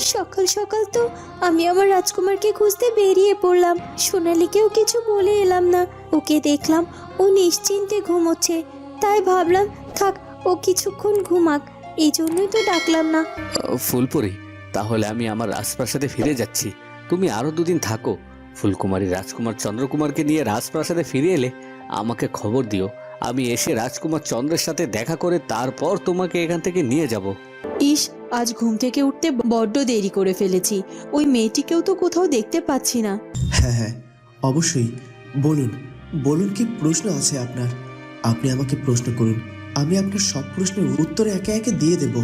সকাল সকাল তো আমি আমার রাজকুমারকে খুঁজতে বেরিয়ে পড়লাম। সোনালিকেও কিছু বলে এলাম না। ওকে দেখলাম ও নিশ্চিন্তে ঘুমোচ্ছে। তাই ভাবলাম থাক ও কিছুক্ষণ ঘুমাক। এই জন্যই তো ডাকলাম না। ফুলপুরি তাহলে আমি আমার রাজপ্রাসাদে ফিরে যাচ্ছি। তুমি আরও দুদিন থাকো। ফুলকুমারী রাজকুমার চন্দ্রকুমারকে নিয়ে রাজপ্রাসাদে ফিরে এলে আমাকে খবর দিও। আমি এসে রাজকুমার চন্দ্রের সাথে দেখা করে তারপর তোমাকে এখান থেকে নিয়ে যাব। ইস আজ ঘুম থেকে উঠতে বড্ড দেরি করে ফেলেছি। ওই মেয়েটিকেও তো কোথাও দেখতে পাচ্ছি না। হ্যাঁ হ্যাঁ অবশ্যই। বলুন বলুন কি প্রশ্ন আছে আপনার? আপনি আমাকে প্রশ্ন করুন। আমি আপনার সব প্রশ্নের উত্তর একে একে দিয়ে দেব।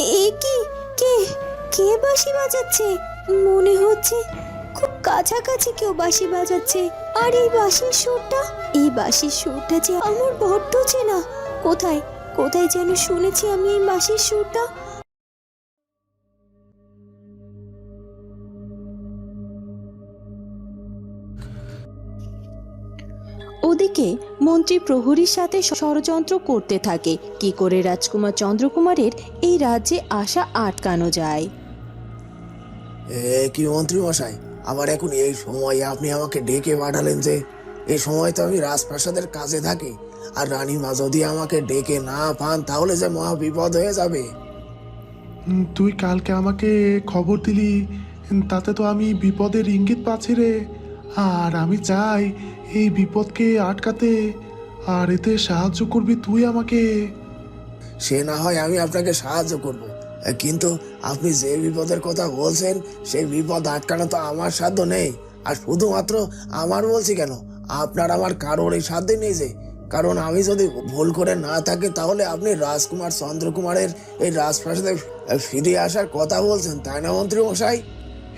এ কি? কে? কে বাঁশি বাজাচ্ছে? মনে হচ্ছে খুব কাছাকাছি কেউ বাঁশি বাজাচ্ছে। আর এই বাঁশির সুরটা? এই বাঁশির সুরটা যে আমার বড্ড চেনা। কোথায় কোথায় যেন শুনেছি আমি এই বাঁশির সুরটা? ওদিকে মন্ত্রী প্রহরীর সাথে ষড়যন্ত্র করতে থাকে। কি করে রাজকুমার চন্দ্রকুমারের এই রাজ্যে আসা আটকানো যায়? এ কি মন্ত্রী মশাই আবার এখন এই সময় আপনি আমাকে ডেকে পাঠালেন যে এই সময় তো আমি রাজপ্রাসাদের কাজে থাকি আর রানীমা যদি আমাকে ডেকে না পান তাহলে যে মহা বিপদ হয়ে যাবে। তুই কালকে আমাকে খবর দিলি তাতে তো আমি বিপদের ইঙ্গিত পাচ্ছি রে। আর আমি চাই এই বিপদকে আটকাতে আর এতে সাহায্য করবি তুই আমাকে। সে না হয় আমি আপনাকে সাহায্য করব। কিন্তু আপনি যে বিপদের কথা বলছেন সেই বিপদ আটকানো তো আমার সাধ্য নেই। আর শুধুমাত্র আমার বলছি কেন? আপনার আমার কারোর এই সাধ্য নেই যে। কারণ আমি যদি ভুল করে না থাকি তাহলে আপনি রাজকুমার চন্দ্রকুমারের এই রাজপ্রাসাদে ফিরে আসার কথা বলছেন তাই না মন্ত্রী মশাই?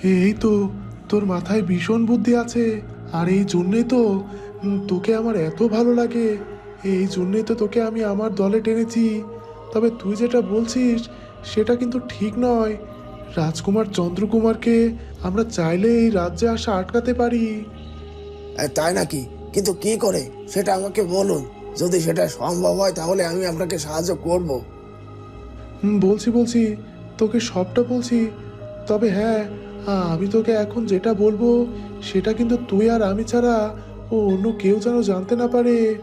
এই তো তোর মাথায় ভীষণ বুদ্ধি আছে। আর এই জন্যেই তো তোকে আমার এত ভালো লাগে। এই জন্যেই তো তোকে আমি আমার দলে টেনেছি। তবে তুই যেটা বলছিস সেটা কিন্তু ঠিক নয়। রাজকুমার চন্দ্রকুমারকে আমরা চাইলে এই রাজ্যে আসা আটকাতে পারি। তাই নাকি? কিন্তু কি করে? সেটা আমাকে বলুন। যদি সেটা সম্ভব হয় তাহলে আমি আপনাকে সাহায্য করব। বলছি বলছি তোকে সবটা বলছি। তবে হ্যাঁ আমি তোকে এখন যেটা বলব সেটা কিন্তু তুই আর আমি ছাড়া ও অন্য কেউ যেন জানতে না পারে।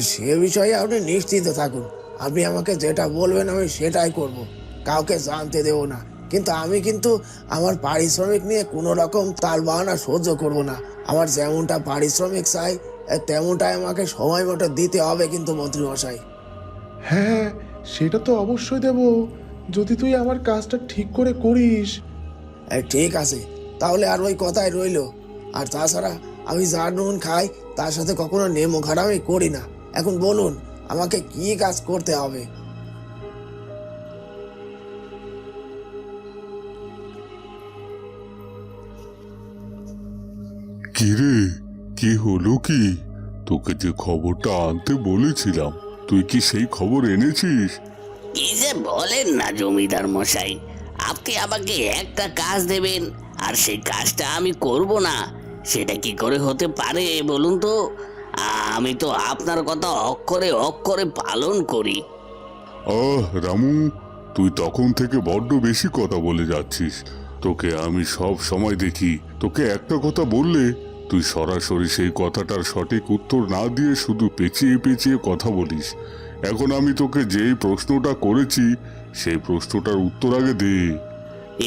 সে বিষয়ে আপনি নিশ্চিত থাকুন। আপনি আমাকে যেটা বলবেন আমি সেটাই করব। কাউকে জানতে দেব না। কিন্তু আমি কিন্তু আমার পারিশ্রমিক নিয়ে কোনো রকম তাল বাহানা সহ্য করব না। আমার যেমনটা পারিশ্রমিক চাই তেমনটাই আমাকে সময় মতো দিতে হবে কিন্তু মন্ত্রী মশাই হ্যাঁ সেটা তো অবশ্যই দেব। যদি তুই আমার কাজটা ঠিক করে করিস ঠিক আছে। তাহলে আর ওই কথাই রইল। আর তাছাড়া আমি যা নুন খাই তার সাথে কখনো নেমো ঘাটামি করি না। এখন বলুন আমাকে কি কাজ করতে হবে? কিরে কি হলো কি? তোকে যে খবরটা আনতে বলেছিলাম তুই কি সেই খবর এনেছিস? কি যে বলেন না জমিদার মশাই। আপনি আমাকে একটা কাজ দেবেন, আর সেই কাজটা আমি করব না। সেটা কি করে হতে পারে বলুন তো? আমি তো আপনার কথা অক্ষরে অক্ষরে পালন করি। আহ, রামু, তুই তখন থেকে বড্ড বেশি কথা বলে যাচ্ছিস। তোকে আমি সব সময় দেখি। তোকে একটা কথা বললে, তুই সরাসরি সেই কথাটার সঠিক উত্তর না দিয়ে শুধু পেঁচিয়ে পেঁচিয়ে কথা বলিস। এখন আমি তোকে যেই প্রশ্নটা করেছি সেই প্রশ্নটার উত্তর আগে দে।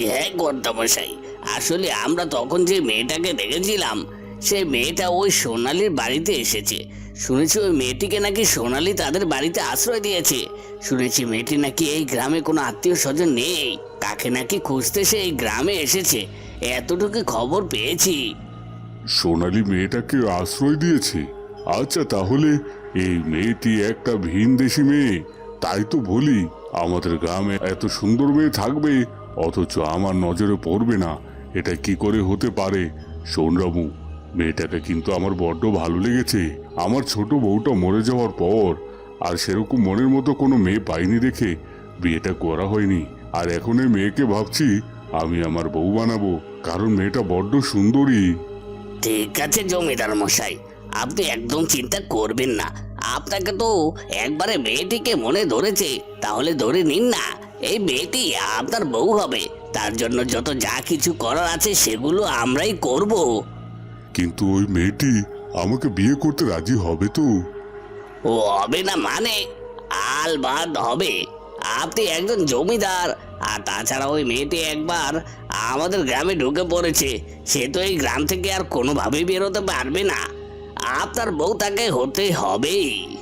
হ্যাঁ কর্তামশাই আসলে আমরা তখন যে মেয়েটাকে দেখেছিলাম সেই মেয়েটা ওই সোনালির বাড়িতে এসেছে। শুনেছি ওই মেয়েটিকে নাকি সোনালি তাদের বাড়িতে আশ্রয় দিয়েছে। শুনেছি মেয়েটি নাকি এই গ্রামে কোনো আত্মীয় স্বজন নেই। কাকে নাকি খুঁজতে সে এই গ্রামে এসেছে। এতটুকু খবর পেয়েছি। সোনালি মেয়েটাকে আশ্রয় দিয়েছে? আচ্ছা তাহলে এই মেয়েটি একটা ভিন দেশি মেয়ে তাই তো বলি। আমাদের গ্রামে এত সুন্দর মেয়ে থাকবে, অথচ আমার নজরে পড়বে না। এটা কি করে হতে পারে? শোন রামু, মেয়েটাকে কিন্তু আমার বড্ড ভালো লেগেছে। আমার ছোট বউটা মরে যাওয়ার পর আর সেরকম মনের মতো কোনো মেয়ে পাইনি দেখে বিয়েটা করা হয়নি। আর এখন এই মেয়েকে ভাবছি আমি আমার বউ বানাবো, কারণ মেয়েটা বড্ড সুন্দরী। ঠিক আছে জমিদার মশাই, আপনি একদম চিন্তা করবেন না। আপনাকে তো একবারে মেয়েটিকে মনে ধরেছে তাহলে ধরে নিন না। এই মেয়েটি আপনার বউ হবে তার জন্য যত যা কিছু করার আছে সেগুলো আমরাই করব। কিন্তু ওই মেয়েটি আমাকে বিয়ে করতে রাজি হবে তো? ও হবে না মানে আলবাদ হবে। আপনি একজন জমিদার আর তাছাড়া ওই মেয়েটি একবার আমাদের গ্রামে ঢুকে পড়েছে। সে তো এই গ্রাম থেকে আর কোনোভাবেই বেরোতে পারবে না। আপনার বউ তাকে হতে হবেই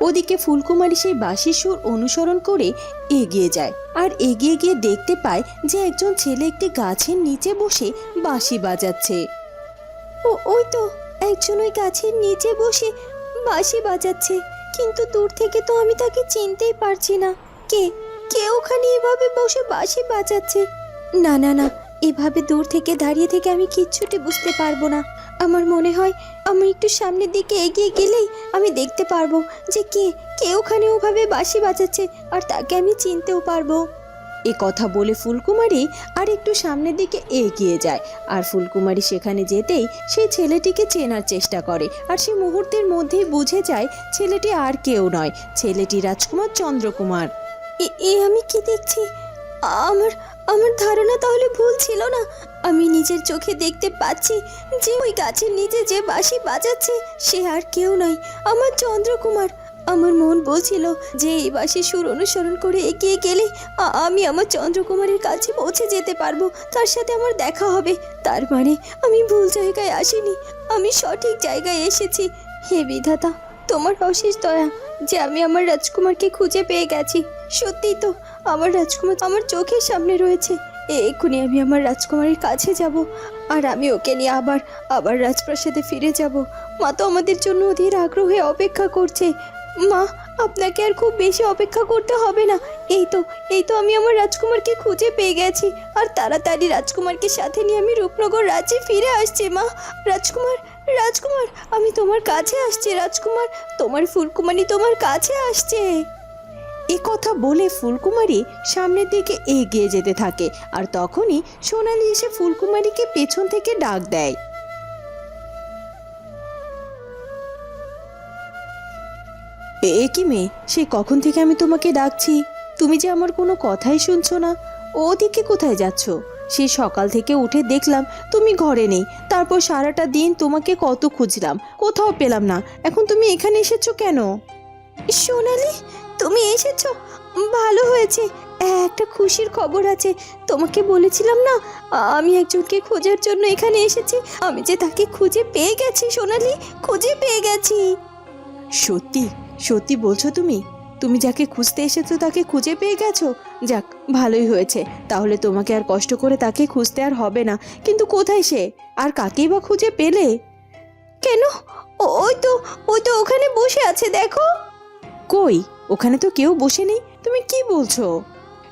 ওদিকে ফুলকুমারী সেই বাঁশির সুর অনুসরণ করে এগিয়ে যায় আর এগিয়ে গিয়ে দেখতে পায় যে একজন ছেলে একটি গাছের নিচে বসে বাঁশি বাজাচ্ছে। ও, ওই তো, একজন ওই গাছের নিচে বসে বাঁশি বাজাচ্ছে। কিন্তু দূর থেকে তো আমি তাকে চিনতেই পারছি না। কে কে ওখানে এভাবে বসে বাঁশি বাজাচ্ছে? না না না এভাবে দূর থেকে দাঁড়িয়ে থেকে আমি কিচ্ছুটি বুঝতে পারব না। আমার মনে হয় আমি একটু সামনের দিকে এগিয়ে গেলেই আমি দেখতে পারব যে কে কে ওখানে ওভাবে বাঁশি বাজাচ্ছে আর তাকে আমি চিনতেও পারব। এ কথা বলে ফুলকুমারী আর একটু সামনের দিকে এগিয়ে যায়। আর ফুলকুমারী সেখানে যেতেই সেই ছেলেটিকে চেনার চেষ্টা করে আর সে মুহূর্তের মধ্যেই বুঝে যায় ছেলেটি আর কেউ নয়। ছেলেটি রাজকুমার চন্দ্রকুমার। এ- এ আমি কি দেখছি? আমার আমার ধারণা তাহলে ভুল ছিল না। আমি নিজের চোখে দেখতে পাচ্ছি যে ওই গাছের নিচে যে বাঁশি বাজাচ্ছে, সে আর কেউ নয় আমার চন্দ্রকুমার, আমার মন বলছিল যে এই বাসি সুর অনুসরণ করে এগিয়ে গেলে আমি আমার চন্দ্রকুমারের কাছে পৌঁছে যেতে পারব। তার সাথে আমার দেখা হবে। তার মানে আমি ভুল জায়গায় আসিনি। আমি সঠিক জায়গায় এসেছি। হে বিধাতা, তোমার অশেষ দয়া যে আমি আমার রাজকুমারকে খুঁজে পেয়ে গেছি। সত্যি তো আমার রাজকুমার আমার চোখের সামনে রয়েছে। এক্ষুনি আমি আমার রাজকুমারের কাছে যাব। আর আমি ওকে নিয়ে আবার আবার রাজপ্রাসাদে ফিরে যাব। মা তো আমাদের জন্য অধীর আগ্রহে অপেক্ষা করছে। মা, আপনাকে আর খুব বেশি অপেক্ষা করতে হবে না। এই তো এই তো আমি আমার রাজকুমারকে খুঁজে পেয়ে গেছি। আর তাড়াতাড়ি রাজকুমারকে সাথে নিয়ে আমি রূপনগর রাজ্যে ফিরে আসছি, মা। রাজকুমার রাজকুমার, আমি তোমার কাছে আসছি, রাজকুমার। তোমার ফুলকুমারি তোমার কাছে আসছে। এ কথা বলে ফুলকুমারী সামনের দিকে এগিয়ে যেতে থাকে আর তখনই সোনালি এসে ফুলকুমারীকে পেছন থেকে ডাক দেয়। এ- কি মেয়ে, সে কখন থেকে আমি তোমাকে ডাকছি? তুমি যে আমার কোনো কথাই শুনছো না। ওদিকে কোথায় যাচ্ছ? সে সকাল থেকে উঠে দেখলাম তুমি ঘরে নেই। তারপর সারাটা দিন তোমাকে কত খুঁজলাম, কোথাও পেলাম না। এখন তুমি এখানে এসেছ কেন? সোনালি তুমি এসেছ? ভালো হয়েছে। একটা খুশির খবর আছে। তোমাকে বলেছিলাম না আমি একজনকে খোঁজার জন্য এখানে এসেছি। আমি যে তাকে খুঁজে পেয়ে গেছি সোনালি খুঁজে পেয়ে গেছি। সত্যি সত্যি বলছো তুমি? তুমি যাকে খুঁজতে এসেছ তাকে খুঁজে পেয়ে গেছো? যাক ভালোই হয়েছে। তাহলে তোমাকে আর কষ্ট করে তাকে খুঁজতে আর হবে না। কিন্তু কোথায় সে? আর কাকেই বা খুঁজে পেলে? কেন? ওই তো ওই তো ওখানে বসে আছে দেখো। কই? ওখানে তো কেউ বসে নেই। তুমি কি বলছো?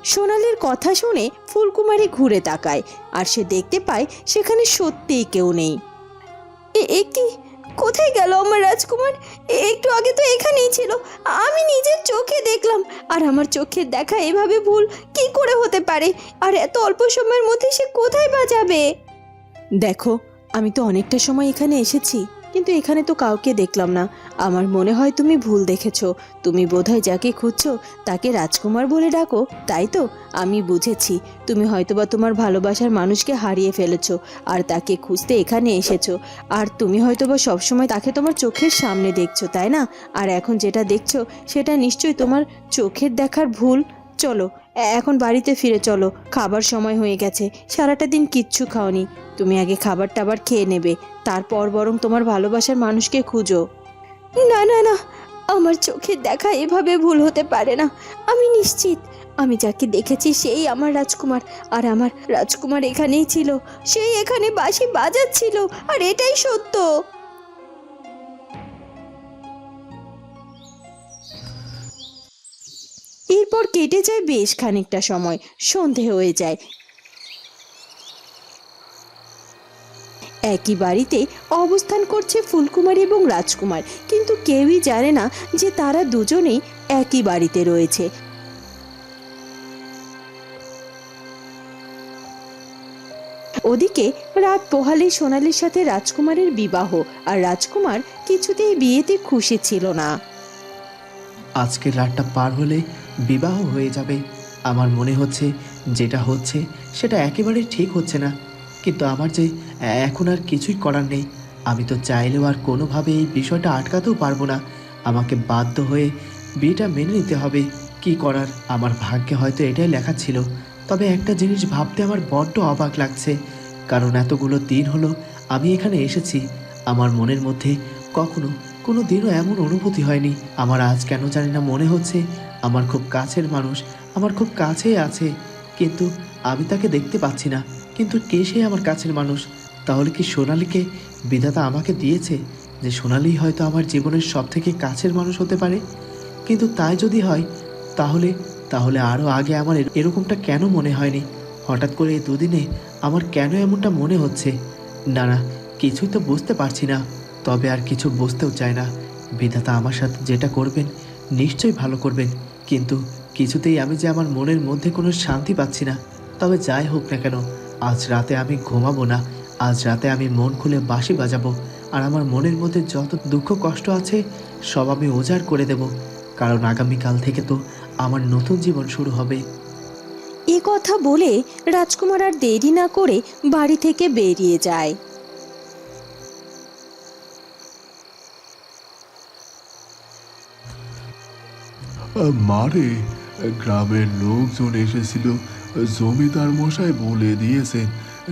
সোনালির কথা শুনে ফুলকুমারী ঘুরে তাকায়, আর সে দেখতে পায় সেখানে সত্যিই কেউ নেই। এ- কি? কোথায় গেল আমার রাজকুমার? একটু আগে তো এখানেই ছিল। আমি নিজের চোখে দেখলাম, আর আমার চোখের দেখা এভাবে ভুল কি করে হতে পারে? আর এত অল্প সময়ের মধ্যে সে কোথায় বা যাবে? দেখো, আমি তো অনেকটা সময় এখানে এসেছি। কিন্তু এখানে তো কাউকে দেখলাম না। আমার মনে হয় তুমি ভুল দেখেছ। তুমি বোধহয় যাকে খুঁজছো, তাকে রাজকুমার বলে ডাকো। তাই তো? আমি বুঝেছি। তুমি হয়তোবা তোমার ভালোবাসার মানুষকে হারিয়ে ফেলেছো আর তাকে খুঁজতে এখানে এসেছ। আর তুমি হয়তোবা সবসময় তাকে তোমার চোখের সামনে দেখছ, তাই না? আর এখন যেটা দেখছ, সেটা নিশ্চয়ই তোমার চোখের দেখার ভুল। চলো এখন বাড়িতে ফিরে চলো, খাবার সময় হয়ে গেছে, সারাটা দিন কিচ্ছু খাওনি, তুমি আগে খাবার টাবার খেয়ে নেবে, তারপর বরং তোমার ভালোবাসার মানুষকে খুঁজো। না না না, আমার চোখের দেখা এভাবে ভুল হতে পারে না, আমি নিশ্চিত, আমি যাকে দেখেছি সেই আমার রাজকুমার, আর আমার রাজকুমার এখানেই ছিল, সেই এখানে বাঁশি বাজাচ্ছিল, আর এটাই সত্য। এরপর কেটে যায় বেশ খানিকটা সময়। সন্ধে হয়ে যায়। একই বাড়িতে অবস্থান করছে ফুলকুমার এবং রাজকুমার। কিন্তু কেউই জানে না যে তারা দুজনেই একই বাড়িতে রয়েছে। ওদিকে রাত পোহালে সোনালির সাথে রাজকুমারের বিবাহ, আর রাজকুমার কিছুতেই বিয়েতে খুশি ছিল না। আজকের রাতটা পার হলে বিবাহ হয়ে যাবে। আমার মনে হচ্ছে যেটা হচ্ছে সেটা একেবারে ঠিক হচ্ছে না। কিন্তু আমার যে এখন আর কিছুই করার নেই, আমি তো চাইলেও আর কোনোভাবে এই বিষয়টা আটকাতেও পারব না। আমাকে বাধ্য হয়ে বিয়েটা মেনে নিতে হবে। কি করার? আমার ভাগ্যে হয়তো এটাই লেখা ছিল। তবে একটা জিনিস ভাবতে আমার বড্ড অবাক লাগছে। কারণ এতগুলো দিন হলো আমি এখানে এসেছি। আমার মনের মধ্যে কখনো কোনো দিনও এমন অনুভূতি হয়নি। আমার আজ কেন জানি না মনে হচ্ছে আমার খুব কাছের মানুষ, আমার খুব কাছেই আছে। কিন্তু আমি তাকে দেখতে পাচ্ছি না। কিন্তু কে সে আমার কাছের মানুষ? তাহলে কি সোনালীকে বিধাতা আমাকে দিয়েছে? যে সোনালি হয়তো আমার জীবনের সব থেকে কাছের মানুষ হতে পারে। কিন্তু তাই যদি হয়, তাহলে তাহলে আরও আগে আমার এরকমটা কেন মনে হয়নি? হঠাৎ করে এই দুদিনে আমার কেন এমনটা মনে হচ্ছে? না না, কিছুই তো বুঝতে পারছি না। তবে আর কিছু বুঝতেও চায় না। বিধাতা আমার সাথে যেটা করবেন, নিশ্চয়ই ভালো করবেন। কিন্তু কিছুতেই আমি যে আমার মনের মধ্যে কোনো শান্তি পাচ্ছি না। তবে যাই হোক না কেন, আজ রাতে আমি ঘুমাবো না। আজ রাতে আমি মন খুলে বাঁশি বাজাবো। আর আমার মনের মধ্যে যত দুঃখ কষ্ট আছে, সব আমি ওজাড় করে দেব। কারণ আগামীকাল থেকে তো আমার নতুন জীবন শুরু হবে। এ কথা বলে রাজকুমার আর দেরি না করে বাড়ি থেকে বেরিয়ে যায়। মারে, গ্রামের লোকজন এসেছিল। জমিদার মশাই বলে দিয়েছেন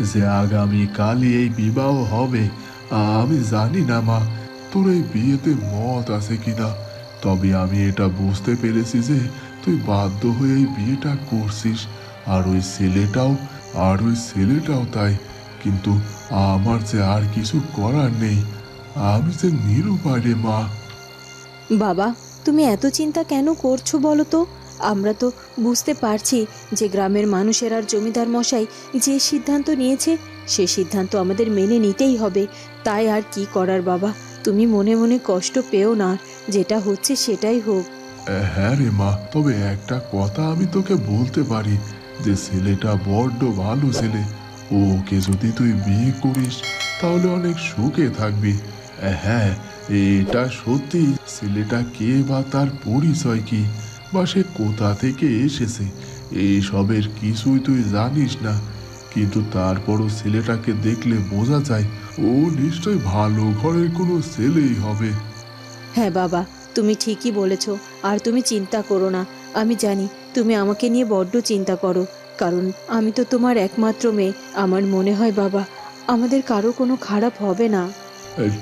যে আগামী কালই এই বিবাহ হবে। আমি জানি না মা, তোর এই বিয়েতে মত আছে কিনা। তবে আমি এটা বুঝতে পেরেছি যে তুই বাধ্য হয়ে এই বিয়েটা করছিস। আর ওই ছেলেটাও, আর ওই ছেলেটাও তাই। কিন্তু আমার যে আর কিছু করার নেই। আমি যে নিরুপায় রে মা। বাবা তুমি এত চিন্তা কেন করছ বলো তো? আমরা তো বুঝতে পারছি যে গ্রামের মানুষের আর জমিদার মশাই যে সিদ্ধান্ত নিয়েছে, সে সিদ্ধান্ত আমাদের মেনে নিতেই হবে। তাই আর কি করার বাবা? তুমি মনে মনে কষ্ট পেও না, যেটা হচ্ছে সেটাই হোক। হ্যাঁ রে মা, তবে একটা কথা আমি তোকে বলতে পারি, যে ছেলেটা বড্ড ভালো ছেলে। ওকে যদি তুই বিয়ে করিস, তাহলে অনেক সুখে থাকবি। হ্যাঁ এটা সত্যি? ছেলেটা কে বা তার পরিচয় কি? বা সে কোথা থেকে এসেছে? এইসবের কিছুই তুই জানিস না। কিন্তু তারপরও ছেলেটাকে দেখলে বোঝা যায় ও নিশ্চয় ভালো ঘরের কোনো ছেলেই হবে। হ্যাঁ বাবা তুমি ঠিকই বলেছ আর তুমি চিন্তা করো না। আমি জানি তুমি আমাকে নিয়ে বড্ড চিন্তা করো কারণ আমি তো তোমার একমাত্র মেয়ে। আমার মনে হয় বাবা আমাদের কারও কোনো খারাপ হবে না।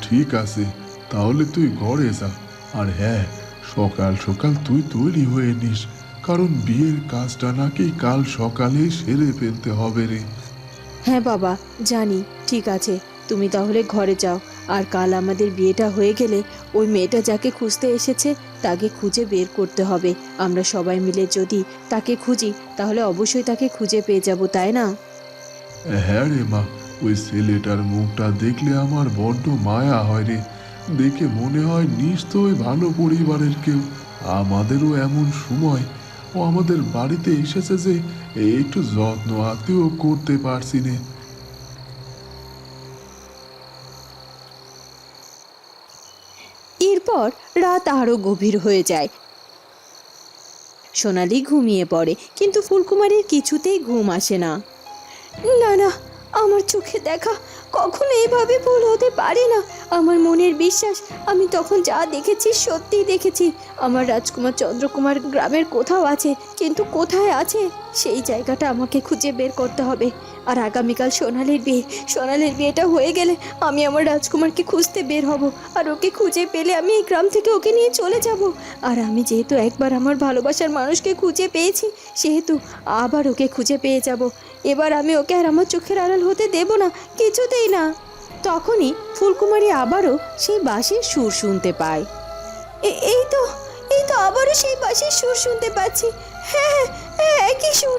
ঠিক আছে। তাহলে তুই ঘরে যা। আর হ্যাঁ সকাল সকাল তুই তৈরি হয়ে নিস কারণ বিয়ের কাজটা নাকি কাল সকালে সেরে ফেলতে হবে রে। হ্যাঁ বাবা জানি ঠিক আছে। তুমি তাহলে ঘরে যাও। আর কাল আমাদের বিয়েটা হয়ে গেলে ওই মেয়েটা যাকে খুঁজতে এসেছে তাকে খুঁজে বের করতে হবে। আমরা সবাই মিলে যদি তাকে খুঁজি তাহলে অবশ্যই তাকে খুঁজে পেয়ে যাব তাই না? হ্যাঁ রে মা ওই ছেলেটার মুখটা দেখলে আমার বড্ড মায়া হয় রে। দেখে মনে হয় নিশ্চয়ই ভালো পরিবারের কেউ। আমাদেরও এমন সময় ও আমাদের বাড়িতে এসেছে যে একটু যত্ন আত্মীয় করতে পারছি না। এরপর রাত আরও গভীর হয়ে যায়। সোনালি ঘুমিয়ে পড়ে, কিন্তু ফুলকুমারীর কিছুতেই ঘুম আসে না। না না, আমার চোখে দেখা কখনো এভাবে ভুল হতে পারে না। আমার মনের বিশ্বাস, আমি তখন যা দেখেছি সত্যিই দেখেছি। আমার রাজকুমার চন্দ্রকুমার গ্রামের কোথাও আছে, কিন্তু কোথায় আছে, সেই জায়গাটা আমাকে খুঁজে বের করতে হবে। আর আগামীকাল সোনালির বিয়ে, সোনালির বিয়েটা হয়ে গেলে আমি আমার রাজকুমারকে খুঁজতে বের হব। আর ওকে খুঁজে পেলে আমি এই গ্রাম থেকে ওকে নিয়ে চলে যাব। আর আমি যেহেতু একবার আমার ভালোবাসার মানুষকে খুঁজে পেয়েছি, সেহেতু আবার ওকে খুঁজে পেয়ে যাব। এবার আমি ওকে আর আমার চোখের আড়াল হতে দেব না, কিছুতেই না। তখনই ফুলকুমারী আবারও সেই বাঁশির সুর শুনতে পায়। এই তো এই তো আবারও সেই বাঁশির সুর শুনতে পাচ্ছি। হ্যাঁ হ্যাঁ হ্যাঁ একই সুর,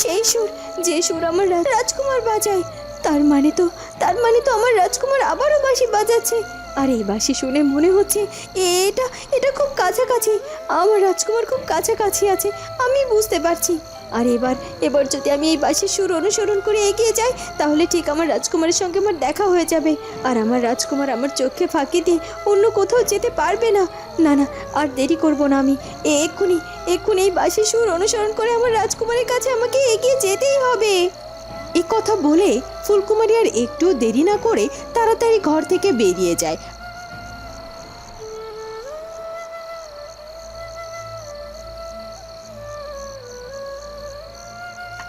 সেই সুর, যে সুর আমার রাজকুমার বাজায়। তার মানে তো, তার মানে তো আমার রাজকুমার আবারও বাঁশি বাজাচ্ছে। আর এই বাসি শুনে মনে হচ্ছে এটা এটা খুব কাছাকাছি। আমার রাজকুমার খুব কাছাকাছি আছে, আমি বুঝতে পারছি। আর এবার এবার যদি আমি এই বাসির সুর অনুসরণ করে এগিয়ে যাই, তাহলে ঠিক আমার রাজকুমারের সঙ্গে আমার দেখা হয়ে যাবে। আর আমার রাজকুমার আমার চোখে ফাঁকি দিয়ে অন্য কোথাও যেতে পারবে না। না না, আর দেরি করব না আমি। এক্ষুনি এক্ষুনি এই বাসির সুর অনুসরণ করে আমার রাজকুমারের কাছে আমাকে এগিয়ে যেতেই হবে। এ কথা বলে ফুলকুমারী আর একটু দেরি না করে তাড়াতাড়ি ঘর থেকে বেরিয়ে যায়।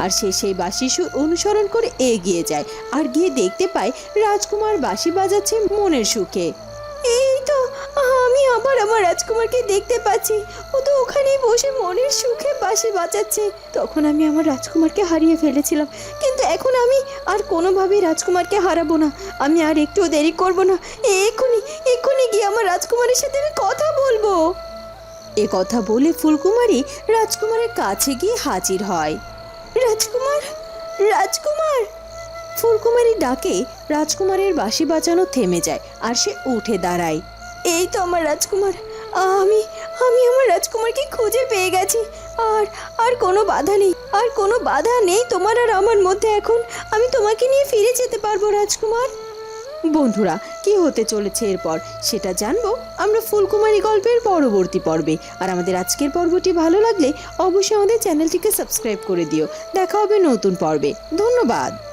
আর সে সেই বাঁশি সুর অনুসরণ করে এগিয়ে যায় আর গিয়ে দেখতে পায় রাজকুমার বাঁশি বাজাচ্ছে মনের সুখে। আবার আমার রাজকুমারকে দেখতে পাচ্ছি। ও তো ওখানেই বসে মনের সুখে বাঁশি বাঁচাচ্ছে তখন আমি আমার রাজকুমারকে হারিয়ে ফেলেছিলাম। কিন্তু এখন আমি আর কোনোভাবেই রাজকুমারকে হারাবো না। আমি আর একটু দেরি করব না। এক্ষুনি এক্ষুনি গিয়ে আমার রাজকুমারের সাথে আমি কথা বলব। এ কথা বলে ফুলকুমারী রাজকুমারের কাছে গিয়ে হাজির হয়। রাজকুমার রাজকুমার! ফুলকুমারী ডাকে রাজকুমারের বাঁশি বাজানো থেমে যায় আর সে উঠে দাঁড়ায়। এই তো আমার রাজকুমার। আমি আমি আমার রাজকুমারকে খুঁজে পেয়ে গেছি। আর আর কোনো বাধা নেই। আর কোনো বাধা নেই তোমার আর আমার মধ্যে এখন। আমি তোমাকে নিয়ে ফিরে যেতে পারব, রাজকুমার। বন্ধুরা, কি হতে চলেছে এরপর? সেটা জানব। আমরা ফুলকুমারী গল্পের পরবর্তী পর্বে। আর আমাদের আজকের পর্বটি ভালো লাগলে অবশ্যই আমাদের চ্যানেলটিকে সাবস্ক্রাইব করে দিও। দেখা হবে নতুন পর্বে। ধন্যবাদ।